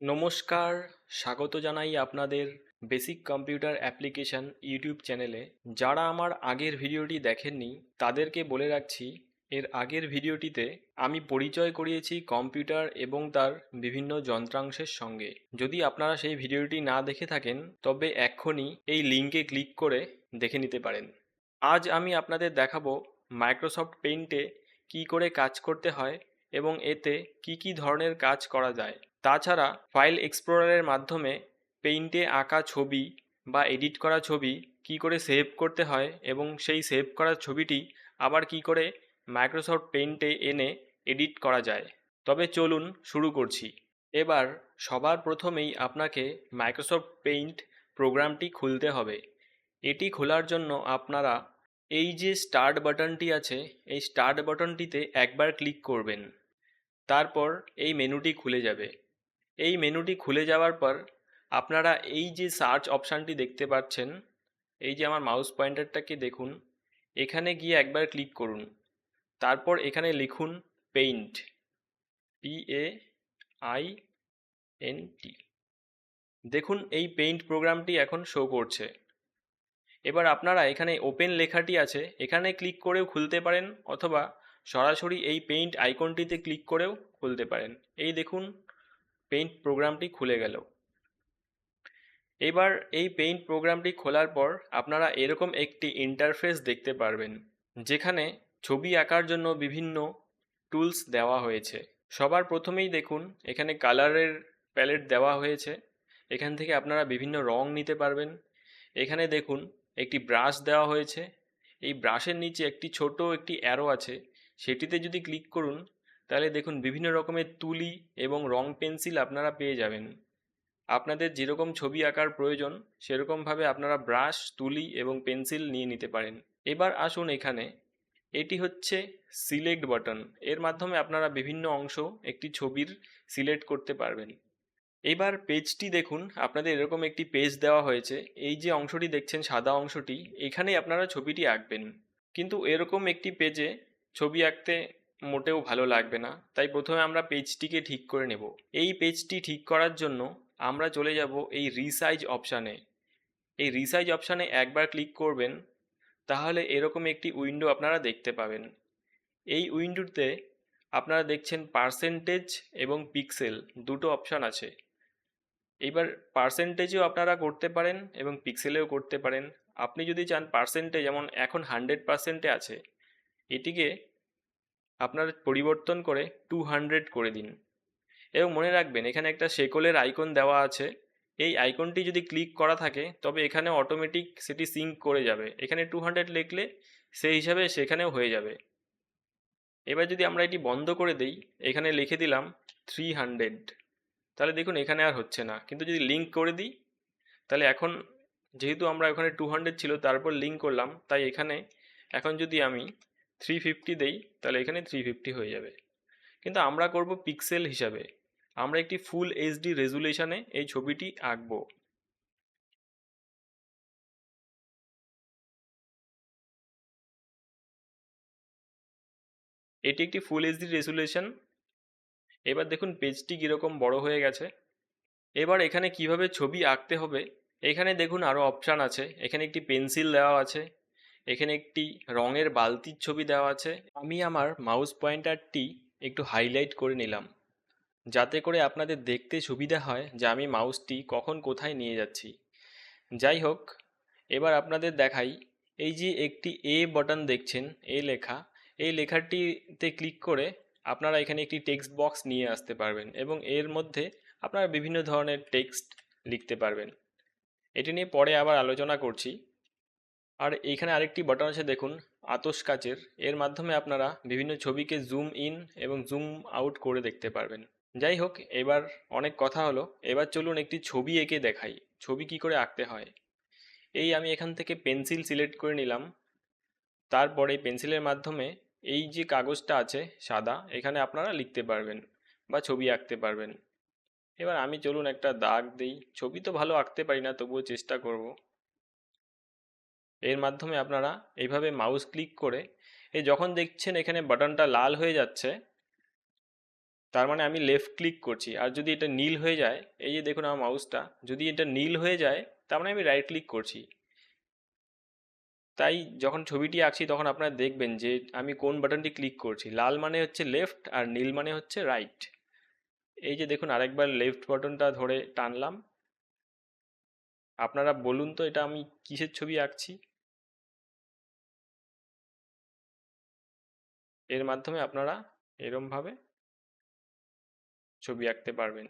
নমস্কার, স্বাগত জানাই আপনাদের বেসিক কম্পিউটার অ্যাপ্লিকেশন ইউটিউব চ্যানেলে। যারা আমার আগের ভিডিওটি দেখেননি, তাদেরকে বলে রাখছি, এর আগের ভিডিওটিতে আমি পরিচয় করিয়েছি কম্পিউটার এবং তার বিভিন্ন যন্ত্রাংশের সঙ্গে। যদি আপনারা সেই ভিডিওটি না দেখে থাকেন, তবে এক্ষুনি এই লিঙ্কে ক্লিক করে দেখে নিতে পারেন। আজ আমি আপনাদের দেখাবো মাইক্রোসফট পেইন্টে কী করে কাজ করতে হয় এবং এতে কি কি ধরনের কাজ করা যায়। তাছাড়া ফাইল এক্সপ্লোরারের মাধ্যমে পেইন্টে আঁকা ছবি বা এডিট করা ছবি কি করে সেভ করতে হয় এবং সেই সেভ করা ছবিটি আবার কি করে মাইক্রোসফট পেইন্টে এনে এডিট করা যায়। তবে চলুন শুরু করছি। এবার সবার প্রথমেই আপনাকে মাইক্রোসফট পেইন্ট প্রোগ্রামটি খুলতে হবে। এটি খোলার জন্য আপনারা এই যে স্টার্ট বাটনটি আছে, এই স্টার্ট বাটনটিতে একবার ক্লিক করবেন। তারপর এই মেনুটি খুলে যাবে। এই মেনুটি খুলে যাওয়ার পর আপনারা এই যে সার্চ অপশানটি দেখতে পাচ্ছেন, এই যে আমার মাউস পয়েন্টারটাকে দেখুন, এখানে গিয়ে একবার ক্লিক করুন। তারপর এখানে লিখুন paint P A I N T দেখুন এই পেইন্ট প্রোগ্রামটি এখন শো করছে। এবার আপনারা এখানে ওপেন লেখাটি আছে, এখানে ক্লিক করেও খুলতে পারেন অথবা সরাসরি এই পেইন্ট আইকনটিতে ক্লিক করেও খুলতে পারেন। এই দেখুন পেইন্ট প্রোগ্রামটি খুলে গেল। এবার এই পেইন্ট প্রোগ্রামটি খোলার পর আপনারা এরকম একটি ইন্টারফেস দেখতে পারবেন, যেখানে ছবি আঁকার জন্য বিভিন্ন টুলস দেওয়া হয়েছে। সবার প্রথমেই দেখুন, এখানে কালারের প্যালেট দেওয়া হয়েছে। এখান থেকে আপনারা বিভিন্ন রং নিতে পারবেন। এখানে দেখুন, একটি ব্রাশ দেওয়া হয়েছে। এই ব্রাশের নিচে একটি ছোট একটি অ্যারো আছে। সেটিতে যদি ক্লিক করুন তাহলে দেখুন, বিভিন্ন রকমের তুলি এবং রং পেন্সিল আপনারা পেয়ে যাবেন। আপনাদের যেরকম ছবি আঁকার প্রয়োজন, সেরকমভাবে আপনারা ব্রাশ, তুলি এবং পেন্সিল নিয়ে নিতে পারেন। এবার আসুন এখানে। এটি হচ্ছে সিলেক্ট বাটন। এর মাধ্যমে আপনারা বিভিন্ন অংশ একটি ছবির সিলেক্ট করতে পারবেন। এবার পেজটি দেখুন, আপনাদের এরকম একটি পেজ দেওয়া হয়েছে। এই যে অংশটি দেখছেন, সাদা অংশটি, এখানেই আপনারা ছবিটি আঁকবেন। কিন্তু এরকম একটি পেজে ছবি আঁকতে মোটেও ভালো লাগবে না। তাই প্রথমে আমরা পেজটিকে ঠিক করে নেব। এই পেজটি ঠিক করার জন্য আমরা চলে যাব এই রিসাইজ অপশানে এই রিসাইজ অপশানে একবার ক্লিক করবেন, তাহলে এরকম একটি উইন্ডো আপনারা দেখতে পাবেন। এই উইন্ডোতে আপনারা দেখছেন পার্সেন্টেজ এবং পিক্সেল দুটো অপশান আছে। এইবার পার্সেন্টেজেও আপনারা করতে পারেন এবং পিক্সেলেও করতে পারেন। আপনি যদি চান পার্সেন্টেজ যেমন এখন হান্ড্রেড পার্সেন্টে আছে, এটিকে আপনার পরিবর্তন করে টু হান্ড্রেড করে দিন। এবং মনে রাখবেন, এখানে একটা শেকলের আইকন দেওয়া আছে। এই আইকনটি যদি ক্লিক করা থাকে, তবে এখানে অটোমেটিক সেটি সিঙ্ক করে যাবে। এখানে টু হান্ড্রেড লিখলে সেই হিসাবে সেখানেও হয়ে যাবে। এবার যদি আমরা এটি বন্ধ করে দিই, এখানে লিখে দিলাম থ্রি হান্ড্রেড তাহলে দেখুন, এখানে আর হচ্ছে না। কিন্তু যদি লিঙ্ক করে দিই, তাহলে এখন যেহেতু আমরা ওখানে টু হান্ড্রেড ছিল, তারপর লিঙ্ক করলাম, তাই এখানে, এখন যদি আমি থ্রি ফিফটি দেই, তাহলে এখানে থ্রি ফিফটি হয়ে যাবে। কিন্তু আমরা করব পিক্সেল হিসাবে। আমরা একটি ফুল এইচডি রেজুলেশনে এই ছবিটি আঁকব। এটি একটি ফুল এইচডি রেজুলেশন এবার দেখুন পেজটি কীরকম বড় হয়ে গেছে। এবার এখানে কীভাবে ছবি আঁকতে হবে, এখানে দেখুন আরও অপশান আছে। এখানে একটি পেন্সিল দেওয়া আছে। এখানে একটি রঙের বালতির ছবি দেওয়া আছে। আমি আমার মাউস পয়েন্টারটি একটু হাইলাইট করে নিলাম। যাতে করে আপনাদের দেখতে সুবিধা হয় যে আমি মাউসটি কখন কোথায় নিয়ে যাচ্ছি। যাই হোক, এবার আপনাদের দেখাই। এই যে একটি এ বাটন দেখছেন এ লেখা। এই লেখাটিতে ক্লিক করে আপনারা এখানে একটি টেক্সট বক্স নিয়ে আসতে পারবেন এবং এর মধ্যে আপনারা বিভিন্ন ধরনের টেক্সট লিখতে পারবেন। এটি নিয়ে পরে আবার আলোচনা করছি। আর এইখানে আরেকটি বাটন আছে, দেখুন, আতস কাচের। এর মাধ্যমে আপনারা বিভিন্ন ছবিকে জুম ইন এবং জুম আউট করে দেখতে পারবেন। যাই হোক, এবার অনেক কথা হলো। এবার চলুন একটি ছবি এঁকে দেখাই। ছবি কি করে আঁকতে হয়? এই আমি এখান থেকে পেন্সিল সিলেক্ট করে নিলাম। তারপরে পেন্সিলের মাধ্যমে এই যে কাগজটা আছে, সাদা, এখানে আপনারা লিখতে পারবেন বা ছবি আঁকতে পারবেন। এবার আমি চলুন একটা দাগ দিই। ছবি তো ভালো আঁকতে পারি না, তবুও চেষ্টা করব। এর মাধ্যমে আপনারা এইভাবে মাউস ক্লিক করে এই যখন দেখছেন এখানে বাটনটা লাল হয়ে যাচ্ছে, তার মানে আমি লেফট ক্লিক করছি। আর যদি এটা নীল হয়ে যায়, এই যে দেখুন আমার মাউসটা যদি এটা নীল হয়ে যায়, তার মানে আমি রাইট ক্লিক করছি। তাই যখন ছবিটি আঁকছি, তখন আপনারা দেখবেন যে আমি কোন বাটনটি ক্লিক করছি। লাল মানে হচ্ছে লেফট আর নীল মানে হচ্ছে রাইট এই যে দেখুন আরেকবার লেফট বাটনটা ধরে টানলাম। আপনারা বলুন তো এটা আমি কিসের ছবি আঁকছি? এর মাধ্যমে আপনারা এরমভাবে ছবি আঁকতে পারবেন।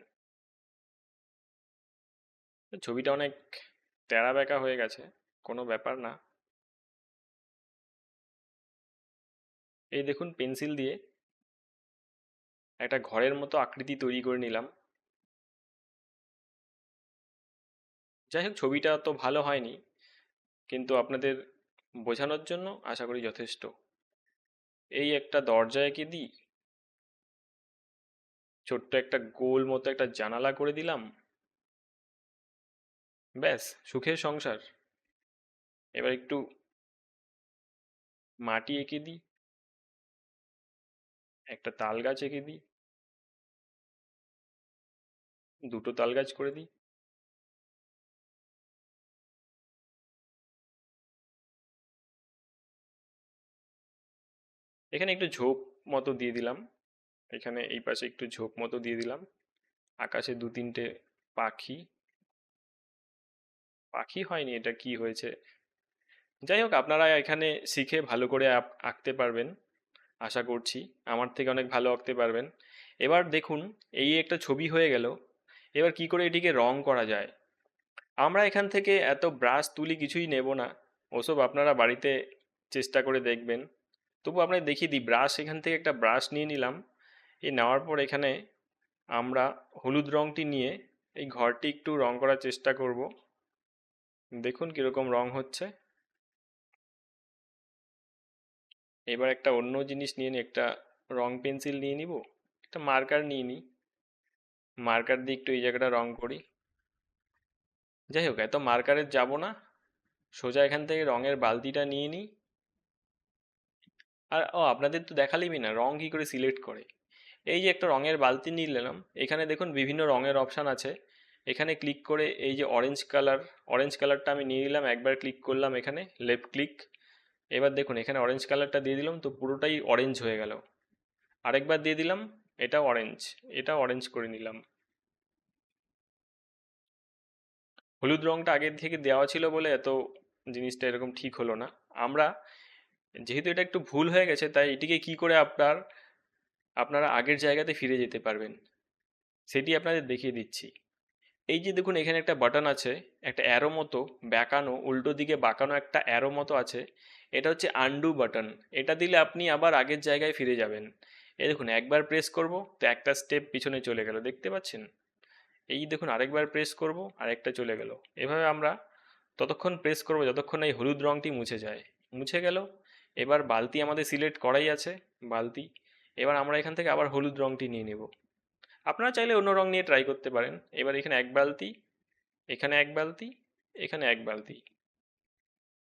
ছবিটা অনেক তেরা বেঁকা হয়ে গেছে, কোনো ব্যাপার না। এই দেখুন, পেন্সিল দিয়ে একটা ঘরের মতো আকৃতি তৈরি করে নিলাম। যাই হোক, ছবিটা তো ভালো হয়নি, কিন্তু আপনাদের বোঝানোর জন্য আশা করি যথেষ্ট। এই একটা দরজা এঁকে দিই। ছোট্ট একটা গোল মতো একটা জানালা করে দিলাম। ব্যাস, সুখের সংসার। এবার একটু মাটি এঁকে দিই। একটা তাল গাছ এঁকে দিই। দুটো তাল গাছ করে দিই। এখানে একটু ঝোপ মতো দিয়ে দিলাম। এখানে এই পাশে একটু ঝোপ মতো দিয়ে দিলাম। আকাশে দু তিনটে পাখি। পাখি হয়নি, এটা কি হয়েছে? যাই হোক, আপনারা এখানে শিখে ভালো করে আঁকতে পারবেন। আশা করছি আমার থেকে অনেক ভালো আঁকতে পারবেন। এবার দেখুন, এই একটা ছবি হয়ে গেল। এবার কি করে এটিকে রং করা যায়? আমরা এখান থেকে এত ব্রাশ তুলি কিছুই নেব না। ওসব আপনারা বাড়িতে চেষ্টা করে দেখবেন। তবু আপনাকে দেখিয়ে দিই ব্রাশ এখান থেকে একটা ব্রাশ নিয়ে নিলাম। এই নেওয়ার পর এখানে আমরা হলুদ রঙটি নিয়ে এই ঘরটি একটু রং করার চেষ্টা করব। দেখুন কীরকম রং হচ্ছে। এবার একটা অন্য জিনিস নিয়ে নিই একটা রং পেন্সিল নিয়ে নিব, একটা মার্কার নিয়ে নিই। মার্কার দিয়ে একটু এই জায়গাটা রং করি। যাই হোক, এত মার্কারের যাব না। সোজা এখান থেকে রঙের বালতিটা নিয়ে নিই। আর ও, আপনাদের তো দেখালেই না রং কী করে সিলেক্ট করে? এই যে একটা রঙের বালতি নিয়ে নিলাম, এখানে দেখুন বিভিন্ন রঙের অপশান আছে। এখানে ক্লিক করে এই যে অরেঞ্জ কালার অরেঞ্জ কালারটা আমি নিয়ে নিলাম, একবার ক্লিক করলাম এখানে লেফট ক্লিক এবার দেখুন এখানে অরেঞ্জ কালারটা দিয়ে দিলাম, তো পুরোটাই অরেঞ্জ হয়ে গেল। আরেকবার দিয়ে দিলাম এটা অরেঞ্জ এটা অরেঞ্জ করে নিলাম। হলুদ রঙটা আগের থেকে দেওয়া ছিল বলে এত জিনিসটা এরকম ঠিক হলো না। আমরা যেহেতু এটা একটু ভুল হয়ে গেছে, তাই এটিকে কি করে আপনার, আপনারা আগের জায়গাতে ফিরে যেতে পারবেন, সেটি আপনাদের দেখিয়ে দিচ্ছি। এই যে দেখুন, এখানে একটা বাটন আছে, একটা অ্যারো মতো বেঁকানো, উল্টো দিকে বাঁকানো একটা অ্যারো মতো আছে, এটা হচ্ছে আন্ডু বাটন এটা দিলে আপনি আবার আগের জায়গায় ফিরে যাবেন। এই দেখুন, একবার প্রেস করব, তো একটা স্টেপ পিছনে চলে গেল, দেখতে পাচ্ছেন? এই দেখুন, আরেকবার প্রেস করব আর একটা চলে গেল। এভাবে আমরা ততক্ষণ প্রেস করব, যতক্ষণ এই হলুদ রঙটি মুছে যায়। মুছে গেল এবার বালতি আমাদের সিলেক্ট করাই আছে, বালতি। এবার আমরা এখান থেকে আবার হলুদ রঙটি নিয়ে নেব। আপনারা চাইলে অন্য রং নিয়ে ট্রাই করতে পারেন। এবার এখানে এক বালতি, এখানে এক বালতি, এখানে এক বালতি।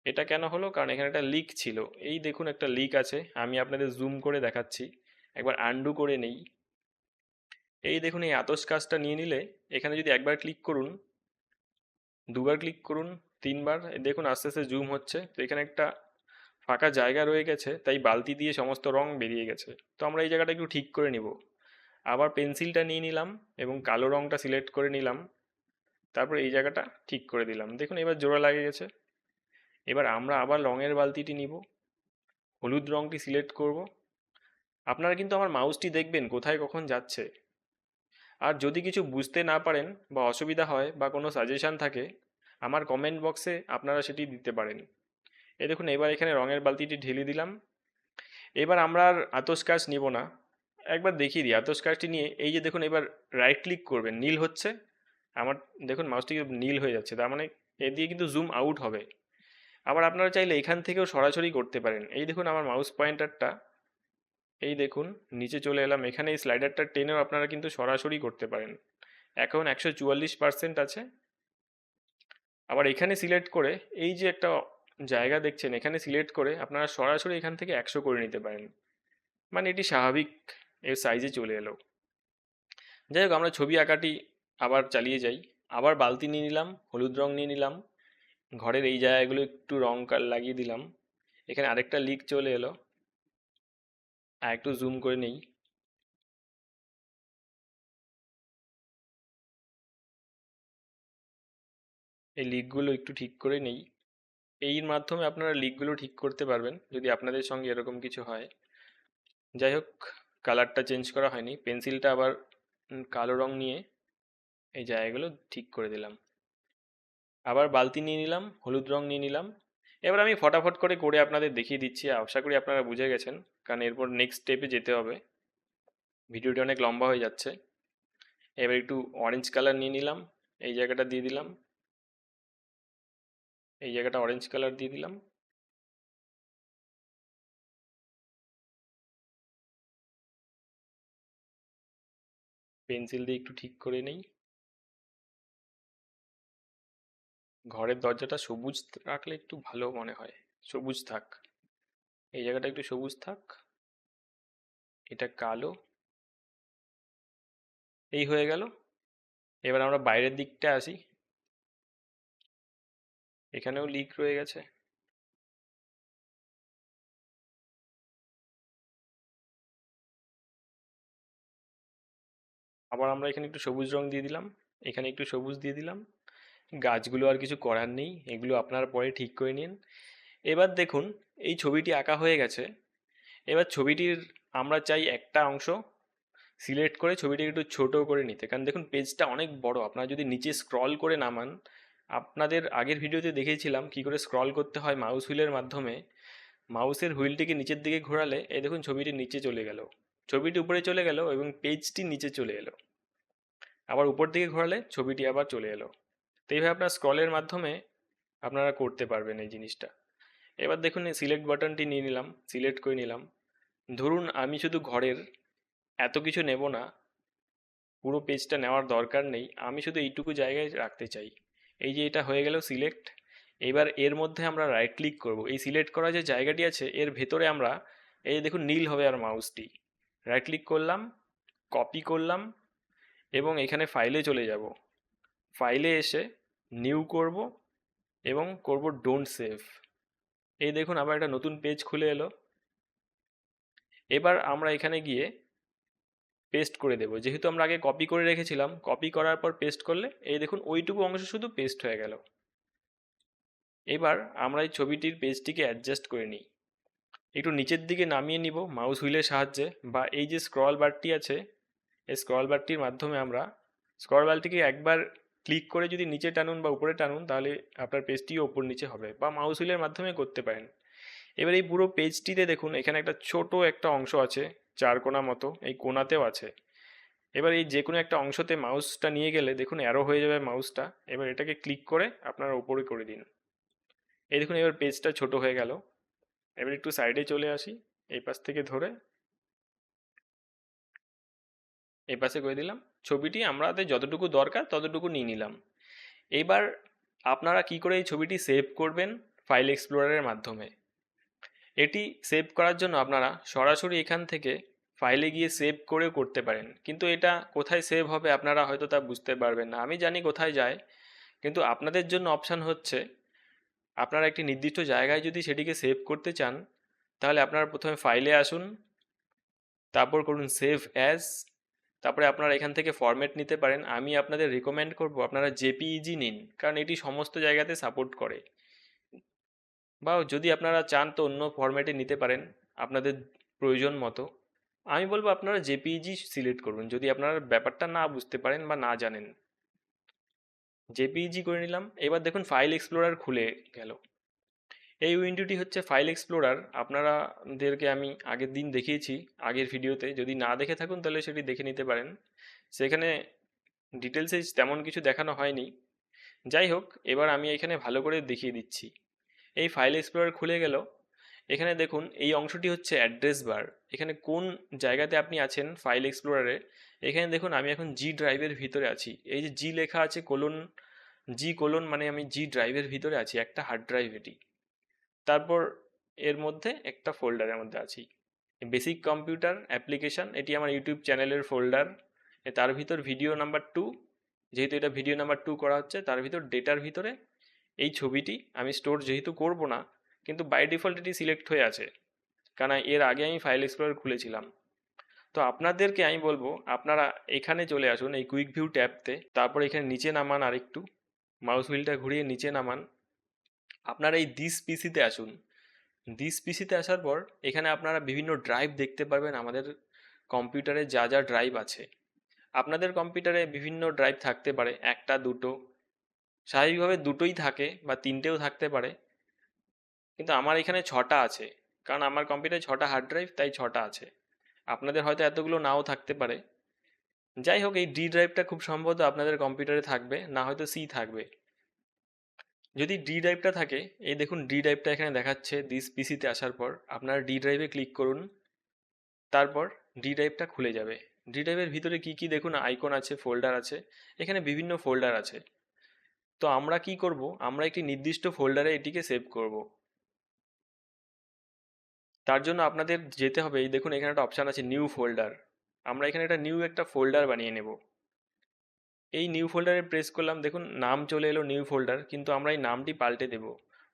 এটা কেন হলো? কারণ এখানে একটা লিক ছিল। এই দেখুন একটা লিক আছে। আমি আপনাদের জুম করে দেখাচ্ছি। একবার আন্ডু করে নেই। এই দেখুন এই আতস কাজটা নিয়ে নিলে এখানে যদি একবার ক্লিক করুন, দুবার ক্লিক করুন, তিনবার, দেখুন আস্তে আস্তে জুম হচ্ছে। তো এখানে একটা ফাঁকা জায়গা রয়ে গেছে, তাই বালতি দিয়ে সমস্ত রং বেরিয়ে গেছে। তো আমরা এই জায়গাটা একটু ঠিক করে নিব। আবার পেন্সিলটা নিয়ে নিলাম এবং কালো রংটা সিলেক্ট করে নিলাম। তারপর এই জায়গাটা ঠিক করে দিলাম। দেখুন, এবার জোড়া লাগে গেছে। এবার আমরা আবার রঙের বালতিটি নিব। হলুদ রঙটি সিলেক্ট করব। আপনারা কিন্তু আমার মাউসটি দেখবেন কোথায় কখন যাচ্ছে। আর যদি কিছু বুঝতে না পারেন বা অসুবিধা হয় বা কোনো সাজেশান থাকে, আমার কমেন্ট বক্সে আপনারা সেটি দিতে পারেন। এই দেখুন, এবার এখানে রঙের বালতিটি ঢেলে দিলাম। এবার আমরা আর আতস কাজ নিব না। একবার দেখিয়ে দিই আতস কাজটি নিয়ে এই যে দেখুন, এবার রাইট ক্লিক করবেন, নীল হচ্ছে। আমার, দেখুন মাউসটি নীল হয়ে যাচ্ছে, তার মানে এ দিয়ে কিন্তু জুম আউট হবে। আবার আপনারা চাইলে এখান থেকেও সরাসরি করতে পারেন। এই দেখুন, আমার মাউস পয়েন্টারটা এই দেখুন, নিচে চলে এলাম। এখানে এই স্লাইডারটা টেনেও আপনারা কিন্তু সরাসরি করতে পারেন। এখন একশো চুয়াল্লিশ পার্সেন্ট আছে। আবার এখানে সিলেক্ট করে এই যে একটা জায়গা দেখছেন, এখানে সিলেক্ট করে আপনারা সরাসরি এখান থেকে একশো করে নিতে পারেন। মানে এটি স্বাভাবিক, এর সাইজে চলে এলো। যাই হোক, আমরা ছবি আঁকাটি আবার চালিয়ে যাই। আবার বালতি নিয়ে নিলাম, হলুদ রং নিয়ে নিলাম। ঘরের এই জায়গাগুলো একটু রং লাগিয়ে দিলাম। এখানে আরেকটা লিক চলে এলো। আর একটু জুম করে নেই। এই লিকগুলো একটু ঠিক করে নেই। এর মাধ্যমে আপনারা লিকগুলো ঠিক করতে পারবেন, যদি আপনাদের সঙ্গে এরকম কিছু হয়। যাই হোক কালারটা চেঞ্জ করা হয়নি। পেন্সিলটা আবার কালো রং নিয়ে এই জায়গাগুলো ঠিক করে দিলাম। আবার বালতি নিয়ে নিলাম, হলুদ রং নিয়ে নিলাম। এবার আমি ফটাফট করে করে আপনাদের দেখিয়ে দিচ্ছি, আশা করি আপনারা বুঝে গেছেন, কারণ এরপর নেক্সট স্টেপে যেতে হবে। ভিডিওটি অনেক লম্বা হয়ে যাচ্ছে। এবার একটু অরেঞ্জ কালার নিয়ে নিলাম, এই জায়গাটা দিয়ে দিলাম। এই জায়গাটা অরেঞ্জ কালার দিয়ে দিলাম। পেন্সিল দিয়ে একটু ঠিক করে নেই। ঘরের দরজাটা সবুজ রাখলে একটু ভালো মনে হয়। সবুজ থাক। এই জায়গাটা একটু সবুজ থাক। এটা কালো। এই হয়ে গেল। এবার আমরা বাইরের দিকটা আসি। এখানেও লিক রয়ে গেছে। আবার আমরা এখানে একটু সবুজ রং দিয়ে দিলাম। এখানে একটু সবুজ দিয়ে দিলাম। গাছগুলো আর কিছু করার নেই। এগুলো আপনার পরে ঠিক করে নিন। এবার দেখুন, এই ছবিটি আঁকা হয়ে গেছে। এবার ছবিটির আমরা চাই একটা অংশ সিলেক্ট করে ছবিটিকে একটু ছোট করে নিতে। কারণ দেখুন পেজটা অনেক বড়। আপনারা যদি নিচে স্ক্রল করে নামান আপনাদের আগের ভিডিওতে দেখিয়েছিলাম কি করে স্ক্রল করতে হয় মাউস হুইলের মাধ্যমে। মাউসের হুইলটিকে নিচের দিকে ঘোরালে এই দেখুন ছবিটি নিচে চলে গেল। ছবিটি উপরে চলে গেল এবং পেজটি নিচে চলে এলো। আবার উপর দিকে ঘোরালে ছবিটি আবার চলে এলো। তো এইভাবে আপনার স্ক্রলের মাধ্যমে আপনারা করতে পারবেন এই জিনিসটা। এবার দেখুন এই সিলেক্ট বাটনটি নিয়ে নিলাম সিলেক্ট করে নিলাম। ধরুন আমি শুধু ঘরের এত কিছু নেব না, পুরো পেজটা নেওয়ার দরকার নেই, আমি শুধু এইটুকু জায়গায় রাখতে চাই। এই যে এটা হয়ে গেল সিলেক্ট এবার এর মধ্যে আমরা রাইট ক্লিক করব। এই সিলেক্ট করা যে জায়গাটি আছে, এর ভেতরে আমরা, এই দেখুন নীল হবে আর মাউসটি রাইট ক্লিক করলাম কপি করলাম, এবং এখানে ফাইলে চলে যাব। ফাইলে এসে নিউ করব, এবং করব ডোন্ট সেভ এই দেখুন আবার একটা নতুন পেজ খুলে এলো। এবার আমরা এখানে গিয়ে পেস্ট করে দেবো। যেহেতু আমরা আগে কপি করে রেখেছিলাম কপি করার পর পেস্ট করলে এই দেখুন ওইটুকু অংশ শুধু পেস্ট হয়ে গেল। এবার আমরা এই ছবিটির পেজটিকে অ্যাডজাস্ট করে নিই। একটু নিচের দিকে নামিয়ে নিব মাউস হুইলের সাহায্যে বা এই যে স্ক্রল বারটি আছে, এই স্ক্রল বারটির মাধ্যমে আমরা স্ক্রল বারটিকে একবার ক্লিক করে যদি নিচে টানুন বা উপরে টানুন তাহলে আপনার পেজটিও ওপর নিচে হবে বা মাউস হুইলের মাধ্যমে করতে পারেন। এবার এই পুরো পেজটিতে দেখুন এখানে একটা ছোট একটা অংশ আছে চার কোনা মতো এই কোনাতেও আছে। এবার এই যে কোনো একটা অংশতে মাউসটা নিয়ে গেলে দেখুন অ্যারো হয়ে যাবে মাউসটা এবার এটাকে ক্লিক করে আপনারা উপরে করে দিন। এই দেখুন এবার পেজটা ছোট হয়ে গেল। এবার একটু সাইডে চলে আসি। এই পাশ থেকে ধরে এই পাশে করে দিলাম। ছবিটি আমাদের যতটুকু দরকার ততটুকু নিয়ে নিলাম। এবার আপনারা কি করে এই ছবিটি সেভ করবেন ফাইল এক্সপ্লোরারের মাধ্যমে? এটি সেভ করার জন্য আপনারা সরাসরি এখান থেকে ফাইলে গিয়ে সেভ করেও করতে পারেন। কিন্তু এটা কোথায় সেভ হবে আপনারা হয়তো তা বুঝতে পারবেন না। আমি জানি কোথায় যায়, কিন্তু আপনাদের জন্য অপশান হচ্ছে, আপনারা একটি নির্দিষ্ট জায়গায় যদি সেটিকে সেভ করতে চান, তাহলে আপনারা প্রথমে ফাইলে আসুন, তারপর করুন সেভ অ্যাজ তারপরে আপনারা এখান থেকে ফরম্যাট নিতে পারেন। আমি আপনাদের রিকমেন্ড করব, আপনারা জেপিইজি নিন, কারণ এটি সমস্ত জায়গাতে সাপোর্ট করে। বা যদি আপনারা চান তো অন্য ফরম্যাটে নিতে পারেন আপনাদের প্রয়োজন মতো। আমি বলব আপনারা জেপিইজি সিলেক্ট করুন। যদি আপনারা ব্যাপারটা না বুঝতে পারেন বা না জানেন। জেপিইজি করে নিলাম। এবার দেখুন ফাইল এক্সপ্লোরার খুলে গেল। এই উইন্ডোটি হচ্ছে ফাইল এক্সপ্লোরার আপনারাদেরকে আমি আগের দিন দেখিয়েছি, আগের ভিডিওতে। যদি না দেখে থাকুন তাহলে সেটি দেখে নিতে পারেন। সেখানে ডিটেলসে তেমন কিছু দেখানো হয়নি। যাই হোক, এবার আমি এখানে ভালো করে দেখিয়ে দিচ্ছি। এই ফাইল এক্সপ্লোরার খুলে গেল। এখানে দেখুন, এই অংশটি হচ্ছে অ্যাড্রেস বার এখানে কোন জায়গাতে আপনি আছেন ফাইল এক্সপ্লোরারে এখানে দেখুন, আমি এখন জি ড্রাইভের ভিতরে আছি। এই যে জি লেখা আছে কোলন জি কোলন মানে আমি জি ড্রাইভের ভিতরে আছি, একটা হার্ড ড্রাইভ এটি। তারপর এর মধ্যে একটা ফোল্ডারের মধ্যে আছি। বেসিক কম্পিউটার অ্যাপ্লিকেশান এটি আমার ইউটিউব চ্যানেলের ফোল্ডার তার ভিতর ভিডিও নাম্বার টু যেহেতু এটা ভিডিও নাম্বার টু করা হচ্ছে, তার ভিতর ডেটার ভিতরে এই ছবিটি আমি স্টোর যেহেতু করব না, কিন্তু বাই ডিফল্ট এটি সিলেক্ট হয়ে আছে। কারণ এর আগে আমি ফাইল এক্সপ্লোরার খুলেছিলাম। তো আপনাদেরকে আমি বলব, আপনারা এখানে চলে আসুন এই কুইক ভিউ ট্যাবতে তারপর এখানে নিচে নামান আরেকটু। মাউস হুইলটা ঘুরিয়ে নিচে নামান। আপনারা এই দিস পিসিতে আসুন। দিস পিসিতে আসার পর, এখানে আপনারা বিভিন্ন ড্রাইভ দেখতে পারবেন আমাদের কম্পিউটারে যা যা ড্রাইভ আছে। আপনাদের কম্পিউটারে বিভিন্ন ড্রাইভ থাকতে পারে, একটা, দুটো। স্বাভাবিকভাবে দুটোই থাকে বা তিনটেও থাকতে পারে। কিন্তু আমার এখানে ছটা আছে। কারণ আমার কম্পিউটারে ছটা হার্ড ড্রাইভ তাই ছটা আছে। আপনাদের হয়তো এতগুলো নাও থাকতে পারে। যাই হোক, এই ডি ড্রাইভটা খুব সম্ভবত আপনাদের কম্পিউটারে থাকবে, না হয়তো সি থাকবে। যদি ডি ড্রাইভটা থাকে, এই দেখুন ডি ড্রাইভটা এখানে দেখাচ্ছে দিস পিসিতে আসার পর। আপনারা ডি ড্রাইভে ক্লিক করুন। তারপর ডি ড্রাইভটা খুলে যাবে। ডি ড্রাইভের ভিতরে কি কি দেখুন? আইকন আছে ফোল্ডার আছে। এখানে বিভিন্ন ফোল্ডার আছে। তো আমরা কি করব? আমরা একটি নির্দিষ্ট ফোল্ডারে এটিকে সেভ করব। তার জন্য আপনাদের যেতে হবে, এই দেখুন এখানে একটা অপশান আছে নিউ ফোল্ডার আমরা এখানে একটা নিউ একটা ফোল্ডার বানিয়ে নেব। এই নিউ ফোল্ডারে প্রেস করলাম, দেখুন নাম চলে এলো নিউ ফোল্ডার কিন্তু আমরা এই নামটি পাল্টে দেব।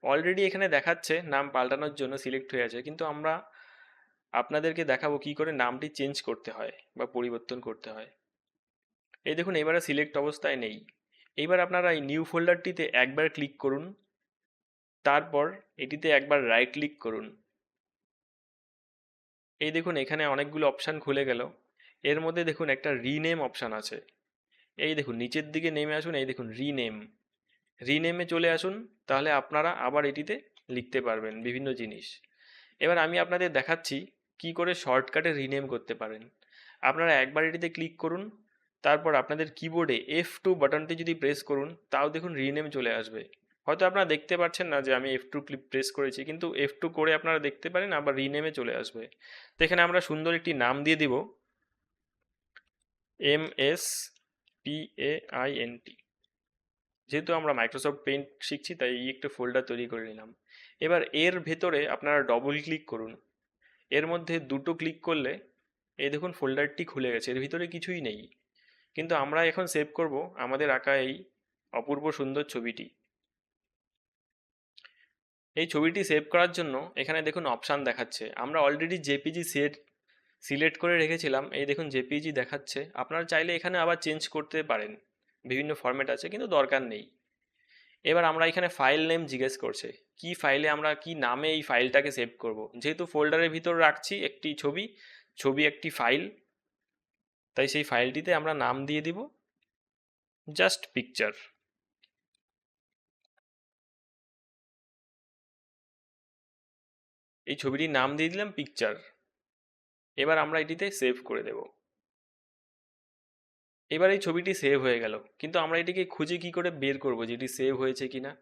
অলরেডি এখানে দেখাচ্ছে নাম পাল্টানোর জন্য সিলেক্ট হয়ে আছে, কিন্তু আমরা আপনাদেরকে দেখাবো কি করে নামটি চেঞ্জ করতে হয় বা পরিবর্তন করতে হয়। এই দেখুন, এবারে সিলেক্ট অবস্থায় নেই। এইবার আপনারা এই নিউ ফোল্ডারটিতে একবার ক্লিক করুন। তারপর এটিতে একবার রাইট ক্লিক করুন। এই দেখুন, এখানে অনেকগুলো অপশান খুলে গেল। এর মধ্যে দেখুন, একটা রিনেম অপশান আছে। এই দেখুন, নিচের দিকে নেমে আসুন, এই দেখুন রিনেম রিনেমে চলে আসুন, তাহলে আপনারা আবার এটিতে লিখতে পারবেন বিভিন্ন জিনিস। এবার আমি আপনাদের দেখাচ্ছি কি করে শর্টকাটে রিনেম করতে পারেন। আপনারা একবার এটিতে ক্লিক করুন তারপর আপনাদের কিবোর্ডে এফ টু বাটনটি যদি প্রেস করুন, তাও দেখুন রিনেম চলে আসবে। হয়তো আপনারা দেখতে পাচ্ছেন না যে আমি এফ টু ক্লিপ প্রেস করেছি, কিন্তু এফ টু করে আপনারা দেখতে পারেন আবার রিনেমে চলে আসবে। তো এখানে আমরা সুন্দর একটি নাম দিয়ে দিব। M S P A I N T যেহেতু আমরা মাইক্রোসফট পেন্ট শিখছি, তাই এই একটা ফোল্ডার তৈরি করে নিলাম। এবার এর ভেতরে আপনারা ডবল ক্লিক করুন। এর মধ্যে দুটো ক্লিক করলে, এই দেখুন ফোল্ডারটি খুলে গেছে। এর ভিতরে কিছুই নেই। কিন্তু আমরা এখন সেভ করব আমাদের আঁকা এই অপূর্ব সুন্দর ছবিটি। এই ছবিটি সেভ করার জন্য এখানে দেখুন অপশান দেখাচ্ছে। আমরা অলরেডি জেপিজি সেট সিলেক্ট করে রেখেছিলাম। এই দেখুন জেপিজি দেখাচ্ছে। আপনারা চাইলে এখানে আবার চেঞ্জ করতে পারেন। বিভিন্ন ফরম্যাট আছে, কিন্তু দরকার নেই। এবার আমরা এখানে ফাইল নেম জিজ্ঞেস করছে। কি ফাইলে আমরা, কি নামে এই ফাইলটাকে সেভ করব? যেহেতু ফোল্ডারের ভিতর রাখছি একটি ছবি ছবি একটি ফাইল তাই সেই ফাইলটিতে আমরা নাম দিয়ে দিব জাস্ট পিকচার এই ছবিটির নাম দিয়ে দিলাম পিকচার এবার আমরা এটিতে সেভ করে দেব। এবার এই ছবিটি সেভ হয়ে গেল, কিন্তু আমরা এটিকে খুঁজে কি করে বের করব, যে এটি সেভ হয়েছে কিনা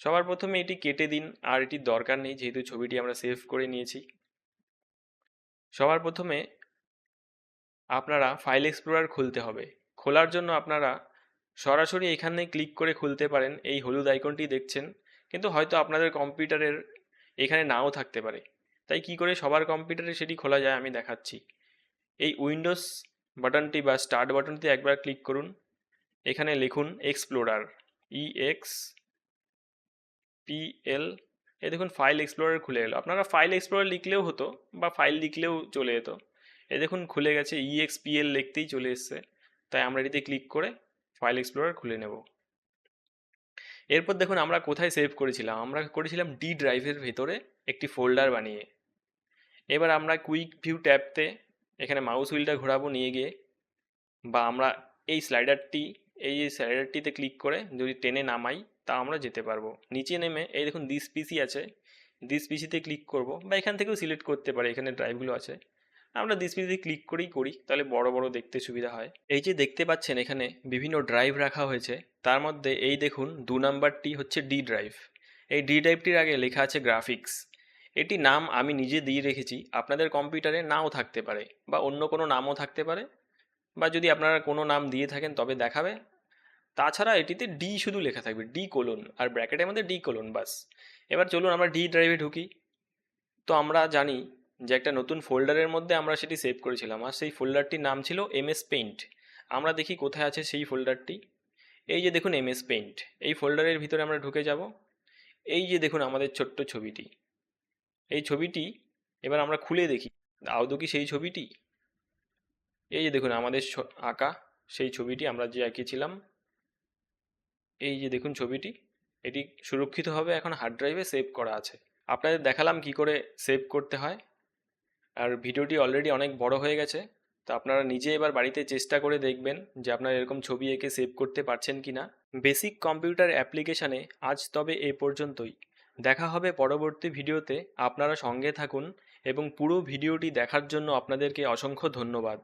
সবার প্রথমে এটি কেটে দিন, আর এটির দরকার নেই, যেহেতু ছবিটি আমরা সেভ করে নিয়েছি। সবার প্রথমে আপনারা ফাইল এক্সপ্লোরার খুলতে হবে। খোলার জন্য আপনারা সরাসরি এখানে ক্লিক করে খুলতে পারেন, এই হলুদ আইকনটি দেখছেন। কিন্তু হয়তো আপনাদের কম্পিউটারের এখানে নাও থাকতে পারে। তাই কি করে সবার কম্পিউটারে সেটি খোলা যায় আমি দেখাচ্ছি। এই উইন্ডোজ বাটনটি বা স্টার্ট বাটনটি একবার ক্লিক করুন। এখানে লিখুন explorer E X P L এই দেখুন ফাইল এক্সপ্লোরার খুলে গেল আপনারা ফাইল এক্সপ্লোরার লিখলেও হতো বা ফাইল লিখলেও চলে যেত। এ দেখুন খুলে গেছে ই এক্স পি এল লিখতেই চলে এসছে। তাই আমরা এটিতে ক্লিক করে ফাইল এক্সপ্লোরার খুলে নেব। এরপর দেখুন আমরা কোথায় সেভ করেছিলাম? আমরা করেছিলাম ডি ড্রাইভের ভেতরে একটি ফোল্ডার বানিয়ে। এবার আমরা কুইক ভিউ ট্যাবতে এখানে মাউস হুইলটা ঘোরাবো নিয়ে গিয়ে। বা আমরা এই স্লাইডারটি এই স্লাইডারটিতে ক্লিক করে যদি টেনে নামাই, তা আমরা যেতে পারব। নিচে নেমে, এই দেখুন দিস পিসি আছে। দিস পিসিতে ক্লিক করব বা এখান থেকেও সিলেক্ট করতে পারি, এখানে ড্রাইভগুলো আছে। আমরা দিস পিসিতে ক্লিক করেই করি, তাহলে বড় বড় দেখতে সুবিধা হয়। এই যে দেখতে পাচ্ছেন এখানে বিভিন্ন ড্রাইভ রাখা হয়েছে, তার মধ্যে এই দেখুন দু নাম্বারটি হচ্ছে ডি ড্রাইভ এই ডি ড্রাইভটির আগে লেখা আছে গ্রাফিক্স এটি নাম আমি নিজে দিয়ে রেখেছি, আপনাদের কম্পিউটারে নাও থাকতে পারে বা অন্য কোনো নামও থাকতে পারে বা যদি আপনারা কোনো নাম দিয়ে থাকেন তবে দেখাবে। তাছাড়া এটিতে ডি শুধু লেখা থাকবে ডি কোলন আর ব্র্যাকেটের মধ্যে ডি কোলন বাস। এবার চলুন আমরা ডি ড্রাইভে ঢুকি। তো আমরা জানি যে একটা নতুন ফোল্ডারের মধ্যে আমরা সেটি সেভ করেছিলাম। আর সেই ফোল্ডারটির নাম ছিল এমএস পেইন্ট আমরা দেখি কোথায় আছে সেই ফোল্ডারটি। এই যে দেখুন এমএস পেইন্ট এই ফোল্ডারের ভিতরে আমরা ঢুকে যাব। এই যে দেখুন আমাদের ছোট্ট ছবিটি। এই ছবিটি এবার আমরা খুলে দেখি। আদৌ কি সেই ছবিটি। এই যে দেখুন আমাদের আঁকা সেই ছবিটি আমরা যে এঁকেছিলাম এই যে দেখুন ছবিটি। এটি সুরক্ষিতভাবে এখন হার্ড ড্রাইভে সেভ করা আছে। আপনাদের দেখালাম কি করে সেভ করতে হয়। আর ভিডিওটি অলরেডি অনেক বড় হয়ে গেছে। তো আপনারা নিজে এবার বাড়িতে চেষ্টা করে দেখবেন যে আপনারা এরকম ছবি এঁকে সেভ করতে পারছেন কি না বেসিক কম্পিউটার অ্যাপ্লিকেশানে আজ তবে এ পর্যন্তই। দেখা হবে পরবর্তী ভিডিওতে। আপনারা সঙ্গে থাকুন এবং পুরো ভিডিওটি দেখার জন্য আপনাদেরকে অসংখ্য ধন্যবাদ।